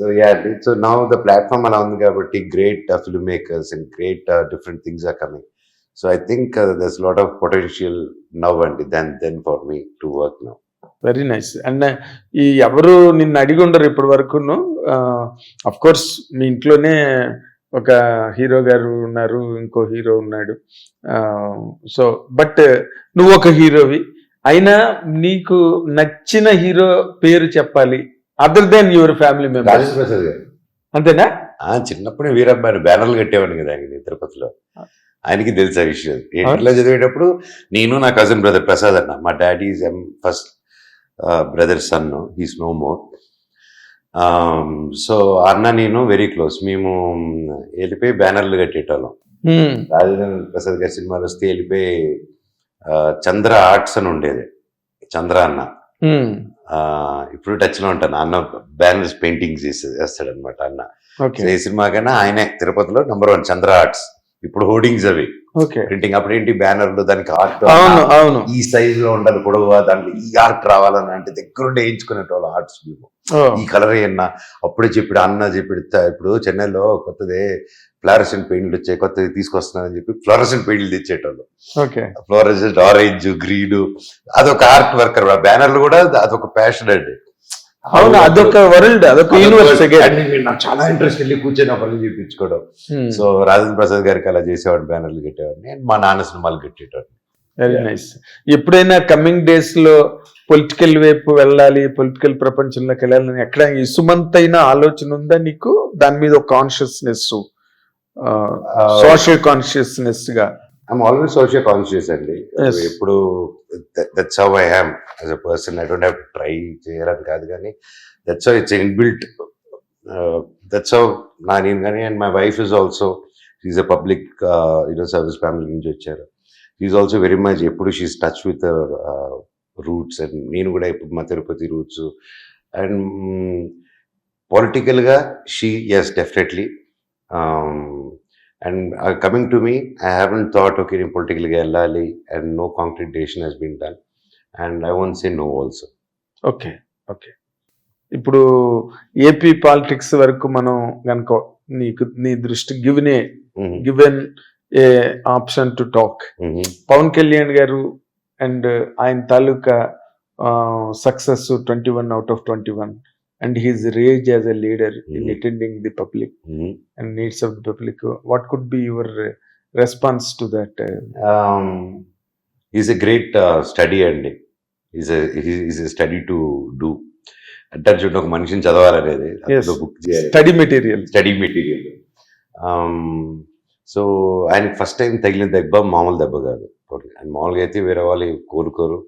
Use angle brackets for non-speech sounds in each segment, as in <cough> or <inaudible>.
So yeah so now the platform అలా ఉంది కాబట్టి great film makers and great different things are coming so I think this lot of potential now అండి then then for me to work now very nice and ఈ ఎవరు నిన్ను అడిగి ఉండరు ఇప్పటి వరకును అఫ్ కోర్స్ మీ ఇంట్లోనే ఒక హీరో గారు ఉన్నారు ఇంకో హీరో ఉన్నాడు. సో బట్ నువ్వు ఒక హీరోవి. అయినా నీకు నచ్చిన హీరో పేరు చెప్పాలి. Other than your family member Rajendra Prasad garu. అంతేనా? ఆ, చిన్నప్పుడు వీరబ్బాయి బ్యానర్లు కట్టేవాడిని కదా ఆయన తిరుపతిలో ఆయనకి తెలుసు ఆ. విషయం ఇంట్లో చదివేటప్పుడు నేను నా కజిన్ బ్రదర్ ప్రసాద్ అన్న మా daddy is M first brother son he's no more so అన్న నేను వెరీ క్లోజ్ మేము వెళ్ళిపోయి బ్యానర్లు కట్టేటోళ్ళం. రాజేంద్ర ప్రసాద్ గారి సినిమాలు వస్తే వెళ్ళిపోయి చంద్ర ఆర్ట్స్ అని ఉండేది. చంద్ర అన్న. ఇప్పుడు టచ్లో ఉంటాను. అన్న బ్యానర్స్ పెయింటింగ్స్ చేస్తాడు అనమాట అన్న. ఈ సినిమా కన్నా ఆయనే తిరుపతిలో నెంబర్ వన్ చంద్ర ఆర్ట్స్ ఇప్పుడు హోర్డింగ్స్ అవి. ఓకే. ప్రింటింగ్ అప్పుడు ఏంటి? బ్యానర్లు దానికి ఆర్ట్ అవును అవును. ఈ సైజ్లో ఉండాలి పొడవు దాంట్లో ఈ ఆర్ట్ రావాలని అంటే దగ్గరుండి వేయించుకునేటోళ్ళు ఆర్ట్స్ మేము ఈ కలర్ అన్న అప్పుడే చెప్పాడు అన్న చెప్పాడు "త- ఇప్పుడు చెన్నైలో కొత్తదే ఫ్లారసెంట్ పెయింట్లు వచ్చాయి కొత్తది తీసుకొస్తున్నానని చెప్పి ఫ్లోరసెంట్ పెయింట్లు తెచ్చేటోళ్ళు. ఓకే. ఫ్లోరసెంట్ ఆరెంజ్ గ్రీన్ అదొక ఆర్ట్ వర్కర్ బ్యానర్లు కూడా అదొక ప్యాషన్ అండి అవును? అదొక వరల్డ్ అదొక యూనివర్స్ నాకు చాలా ఇంట్రెస్ట్ వెళ్ళి కూర్చొని పనులు చూపించుకోవడం సో రాజేంద్ర ప్రసాద్ గారికి అలా చేసేవాడు బ్యానర్లు నేను మా నాన్న సినిమాలు కట్టేటోడు వెరీ నైస్ ఎప్పుడైనా కమింగ్ డేస్లో పొలిటికల్ వైపు వెళ్ళాలి పొలిటికల్ ప్రపంచంలోకి వెళ్ళాలని ఎక్కడ ఈ సుమంత్ అయిన ఆలోచన ఉందా నీకు? దాని మీద ఒక కాన్షియస్నెస్ సోషల్ కాన్షియస్నెస్గా. ఐఎమ్ ఆల్వేస్ సోషల్ కాన్షియస్ అండి. ఎప్పుడు that's how I am as a person I don't have try చేయాలని కాదు కానీ that's how it's inbuilt that's how నా నేను కానీ and my wife is also is a public you know service family నుంచి వచ్చారు. ఈజ్ ఆల్సో వెరీ మచ్ ఎప్పుడు she's touch with roots and నేను కూడా ఇప్పుడు మా తిరుపతి రూట్స్ అండ్ పొలిటికల్గా she is definitely and coming to me I haven't thought okay నేను పొలిటికల్గా వెళ్ళాలి and no concrete decision he's been done and I won't say no also okay okay ఇప్పుడు AP politics వరకు మనం కనుక నీకు నీ దృష్టి given a given a option to talk Pawan Kalyan garu and ఆయన తాలూకా success twenty one out of twenty one and he's raise as a leader in Mhm. Attending the public and needs of the public what could be your response to that is a great study అండి is is a study to do అంటారు చూడండి ఒక మనిషిని చదవాలనేది. Book study material study material so ఆయనకి first time తగిలిన దెబ్బ మామూలు దెబ్బ కాదు. ఆయన మామూలుగా అయితే వేరే వాళ్ళు కోరుకోరు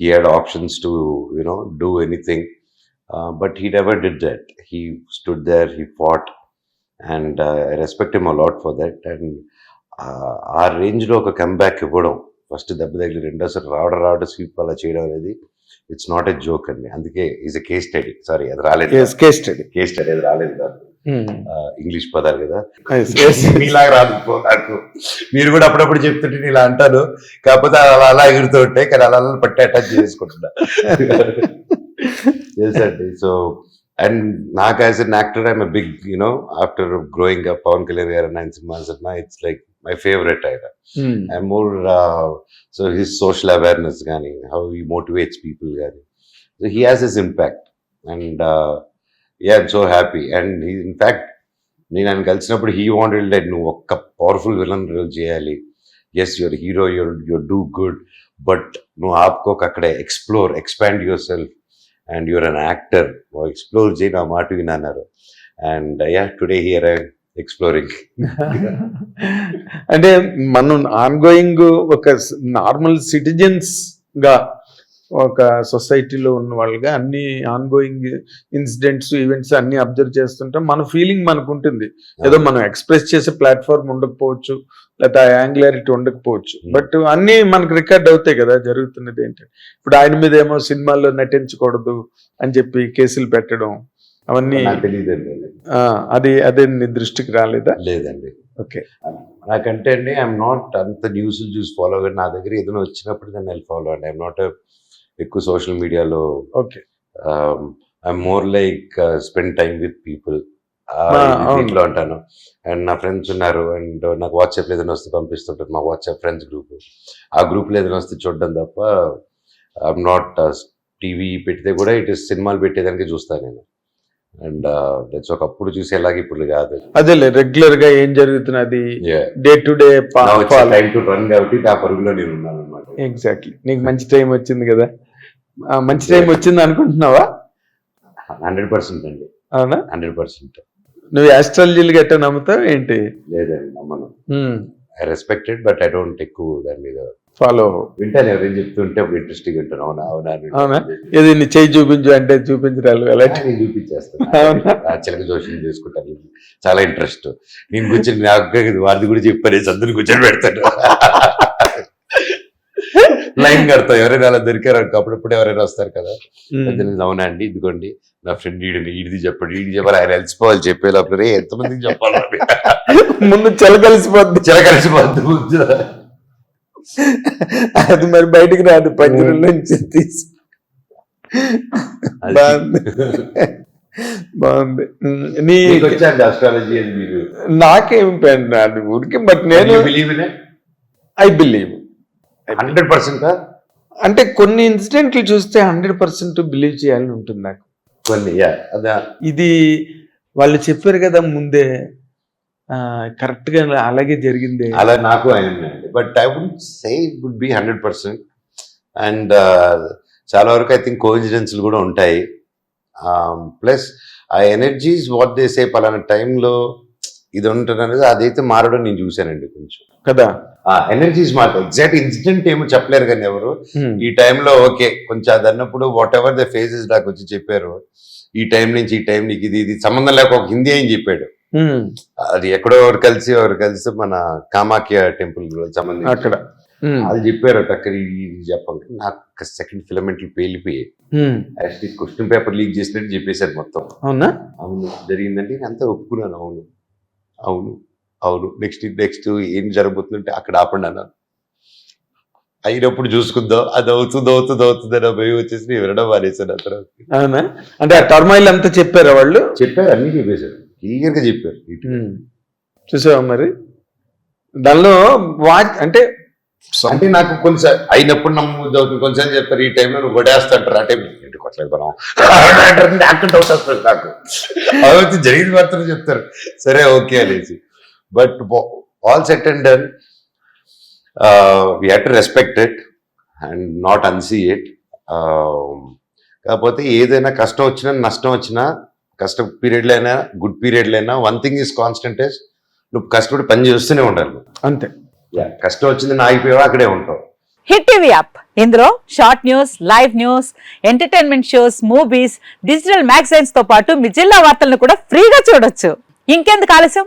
he had options to you know do anything but he never did that he stood there he fought and I respect him a lot for that and ఆ రేంజ్లో ఒక కంబ్యాక్ ఇవ్వడం ఫస్ట్ దెబ్బ తగిలి రెండోసారి రావడం రావడం స్వీప్ అలా చేయడం అనేది ఇట్స్ నాట్ ఎ జోక్ అండి. అందుకే is a case study sorry అది రాలేదు కేస్ స్టడీ కేస్ స్టడీ అది రాలేదు నాకు ఇంగ్లీష్ పదాలు కదా. Hmm. <laughs> మీలాగా రాదు నాకు. మీరు కూడా అప్పుడప్పుడు చెప్తుంటే నేను ఇలా అంటాను. కాకపోతే అలా అలా ఎగురుతూ ఉంటాయి కానీ అలా అలా పట్టి అటాచ్ చేసుకుంటున్నా <laughs> ఎస్ అండి సో అండ్ నాకు as an actor I'm big you know after growing up Pawan Kalyan garu nine cinemas అన్నా ఇట్స్ లైక్ మై ఫేవరెట్ ఆయన. Hmm. I'm more so his social awareness కానీ హౌ హీ మోటివేట్స్ పీపుల్ కానీ so he has his impact. And yeah I'm so happy. And he in fact నేను ఆయన కలిసినప్పుడు he wanted like నువ్వు ఒక్క powerful villain role చేయాలి. Yes your hero your your do good but నువ్వు ఆపుకోక అక్కడే explore expand your self and your an actor explore చేయి నా మాట విన్నాన్నారు and yeah today here I exploring అంటే మనం ఆన్గోయింగ్ ఒక నార్మల్ సిటిజన్స్గా ఒక సొసైటీలో ఉన్న వాళ్ళుగా అన్ని ఆన్గోయింగ్ ఇన్సిడెంట్స్ ఈవెంట్స్ అన్ని అబ్జర్వ్ చేస్తుంటాం. మన ఫీలింగ్ మనకు ఉంటుంది ఏదో మనం ఎక్స్ప్రెస్ చేసే ప్లాట్ఫామ్ ఉండకపోవచ్చు లేకపోతే ఆ యాంగులారిటీ ఉండకపోవచ్చు. Hmm. బట్ అన్ని మనకు రికార్డ్ అవుతాయి కదా జరుగుతున్నది ఏంటంటే. ఇప్పుడు ఆయన మీద ఏమో సినిమాల్లో నటించకూడదు అని చెప్పి కేసులు పెట్టడం అవన్నీ అది. అది నీ దృష్టికి రాలేదా? లేదండి. ఓకే. నాకంటే అండి ఐఎమ్ నాట్ అంత న్యూస్ చూసి ఫాలో అవ్వండి నా దగ్గర ఏదైనా వచ్చినప్పుడు దాన్ని ఫాలో అండి. ఐఎమ్ నాట్ ఎక్కువ సోషల్ మీడియాలో okay. I more like spend time with people. దీంట్లో ఉంటాను అండ్ నా ఫ్రెండ్స్ ఉన్నారు అండ్ నాకు వాట్సాప్ ఏదైనా వస్తే పంపిస్తుంటారు మా వాట్సాప్ ఫ్రెండ్స్ గ్రూప్ ఆ గ్రూప్లో ఏదైనా వస్తే చూడడం తప్ప ఐఎమ్ నాట్ టీవీ పెడితే కూడా ఇటు సినిమాలు పెట్టేదానికి చూస్తాను నేను. అండ్ దట్స్ ఒకప్పుడు చూసేలాగా ఇప్పుడు కాదు. అదేలే రెగ్యులర్గా ఏం జరుగుతున్నది day to day time to run కాబట్టి ఆ పరుగులో నేను ఉన్నాను అనమాట ఎగ్జాక్ట్లీ నీకు మంచి టైం వచ్చింది కదా. మంచి టైం వచ్చింది అనుకుంటున్నావా? హండ్రెడ్ పర్సెంట్ అండి. అవునా? Hundred percent. నువ్వు ఆస్ట్రాలజీలు గట్ట నమ్ముతావు ఏంటి? లేదండి నమ్మను. I respected but I don't ఎక్కువ దాని మీద ఫాలో వింటాను ఎవరైనా చెప్తుంటే అప్పుడు ఇంట్రెస్టింగ్ వింటాను. అవునా అవునా అవునా? ఏది నీ చేయి చూపించు అంటే చూపించరాలు అలాంటి నేను చూపించేస్తాను. చిలక జోషం చేసుకుంటాను. చాలా ఇంట్రెస్ట్ నేను కూర్చొని నాకు వారిది కూడా చెప్పాను చందుని కూర్చొని పెడతాను. లైన్ కడతాం ఎవరైనా అలా దొరికారు అప్పుడప్పుడు ఎవరైనా వస్తారు కదా. ఉమ్. పెద్ద నేను అవునా అండి? ఇదిగోండి నా ఫ్రెండ్ ఈడిని ఈడిది చెప్పండి ఈడి చెప్పాలి ఆయన కలిసిపోవాలి చెప్పే లోపల. ఎంతమందికి చెప్పాలి ముందు చెలకలిసిపోద్ది చిల కలిసిపోద్ది అది మరి బయటికి రాదు పంజరం నుంచి తీసి. బాగుంది. బాగుంది. నీ మీకు వచ్చాండి అస్ట్రాలజీ అని మీరు? నాకేం పెన్ అది ఊరికి బట్ నేను ఐ బిలీవ్ హండ్రెడ్ పర్సెంట్? అంటే కొన్ని ఇన్సిడెంట్లు చూస్తే హండ్రెడ్ పర్సెంట్ బిలీవ్ చేయాలని ఉంటుంది నాకు. కొన్ని అదే. ఇది వాళ్ళు చెప్పారు కదా ముందే కరెక్ట్గా అలాగే జరిగింది. అలా నాకు but I would say would be hundred percent. And uh, చాలా వరకు ఐ థింక్ కోఇన్సిడెన్స్లు కూడా ఉంటాయి. ప్లస్ ఆ ఎనర్జీస్ వాట్ దే సే పలానా టైంలో ఇది ఉంటుంది అనేది అదైతే మారడం నేను చూశానండి కొంచెం. కదా? ఆ ఎనర్జీస్ మాట ఎగ్జాక్ట్ ఇన్సిడెంట్ ఏమో చెప్పలేరు కానీ ఎవరు? ఉమ్, ఈ టైంలో ఓకే కొంచెం అది అన్నప్పుడు వాట్ ఎవర్ ద ఫేజెస్ నాకు వచ్చి చెప్పారు. ఈ టైం నుంచి ఈ టైం నీకు ఇది ఇది సంబంధం లేక ఒక హిందీ అని చెప్పాడు. ఉమ్, అది ఎక్కడో ఎవరు కలిసి ఎవరు కలిసి మన కామాఖ్య టెంపుల్ సంబంధించి. అక్కడ. ఉమ్, వాళ్ళు చెప్పారు అక్కడ ఇది చెప్పండి. నాకు సెకండ్ ఫిలమెంట్లు పేలిపోయి యాక్చువల్లీ క్వశ్చన్ పేపర్ లీక్ చేసినట్టు చెప్పేశారు మొత్తం. అవునా? అవును జరిగిందంటే నేను అంతా ఒప్పుకున్నాను అవును. అవును. అవును నెక్స్ట్ నెక్స్ట్ ఏం జరగబోతుందంటే అక్కడ ఆపండి అన్నాను. అయినప్పుడు చూసుకుందాం అది అవుతుంది అవుతుంది అవుతుంది అని భయం వచ్చేసి నేను వినడం మానేశాను ఆ తర్వాత. అవునా? అంటే ఆ టర్మాయిల్ అంతా చెప్పారా వాళ్ళు? చెప్పారు అన్ని చెప్పేశారు. క్లియర్గా చెప్పారు చూసావా మరి? దానిలో వాచ్ అంటే అంటే నాకు కొంచెం అయినప్పుడు నమ్మదు అవుతుంది కొంచెం చెప్తారు ఈ టైంలో నువ్వు కొట్టేస్తాంటారు ఆ టైం ఏంటి కొట్టలేదు మనం అక్కడ డౌట్ వస్తుంది నాకు. అదైతే జరిగింది మాత్రం చెప్తారు. సరే ఓకే అనేసి. But all set and done we have to respect it and not unsee it కాకపోతే ఏదైనా కష్టం వచ్చినా నష్టం వచ్చినా కష్ట పీరియడ్లో అయినా గుడ్ పీరియడ్లో అయినా one thing is constant is నువ్వు కష్టపడి పని చేస్తూనే ఉండాలి అంతే. కష్టం వచ్చింది ఆగిపోయావా అక్కడే ఉంటావు. హిట్ టీవీ యాప్ ఇందులో short news live news entertainment shows movies digital మ్యాగజైన్స్తో పాటు మీ జిల్లా వార్తలను కూడా ఫ్రీగా చూడొచ్చు. ఇంకెందుకు ఆలస్యం?